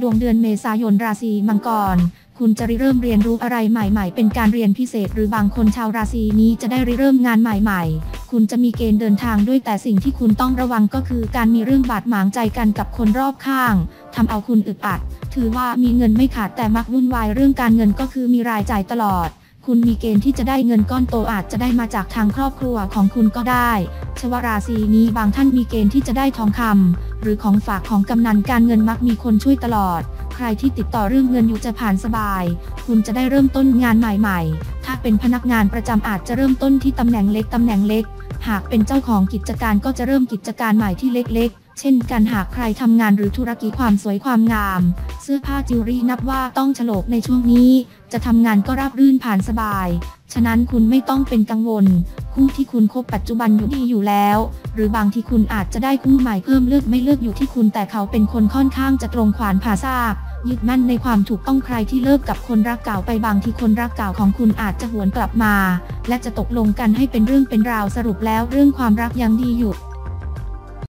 ดวงเดือนเมษายนราศีมังกร คุณจะริเริ่มเรียนรู้อะไรใหม่ ๆ เป็นการเรียนพิเศษ หรือบางคนชาวราศีนี้จะได้ริเริ่มงานใหม่ ๆ คุณจะมีเกณฑ์เดินทางด้วยแต่สิ่งที่คุณต้องระวังก็คือการมีเรื่องบาดหมางใจกันกับคนรอบข้างทำเอาคุณอึดอัด ถือว่ามีเงินไม่ขาดแต่มักวุ่นวายเรื่องการเงินก็คือมีรายจ่ายตลอดคุณมีเกณฑ์ที่จะได้เงินก้อนโตอาจจะได้มาจากทางครอบครัวของคุณก็ได้ วราศีนี้บางท่านมีเกณฑ์ที่จะได้ทองคำหรือของฝากของกำนันการเงินมักมีคนช่วยตลอด ใครที่ติดต่อเรื่องเงินอยู่จะผ่านสบาย คุณจะได้เริ่มต้นงานใหม่ ๆ ถ้าเป็นพนักงานประจำอาจจะเริ่มต้นที่ตำแหน่งเล็กตำแหน่งเล็ก หากเป็นเจ้าของกิจการก็จะเริ่มกิจการใหม่ที่เล็กๆ เช่นการหากใครทำงานหรือธุรกิจความสวยความงาม เสื้อผ้าจิวเวลรี่นับว่าต้องฉลกในช่วงนี้ จะทำงานก็ราบรื่นผ่านสบาย ฉะนั้นคุณไม่ต้องเป็นกังวล คู่ที่คุณคบปัจจุบันอยู่ดีอยู่แล้ว หรือบางที่คุณอาจจะได้คู่ใหม่เพิ่มเลือกไม่เลือกอยู่ที่คุณแต่เขาเป็นคนค่อนข้างจะตรงขวานผ่าซากยึดมั่นในความถูกต้องใครที่เลิกกับคนรักเก่าไปบางที่คนรักเก่าของคุณอาจจะหวนกลับมา และจะตกลงกันให้เป็นเรื่องเป็นราวสรุปแล้วเรื่องความรักยังดีอยู่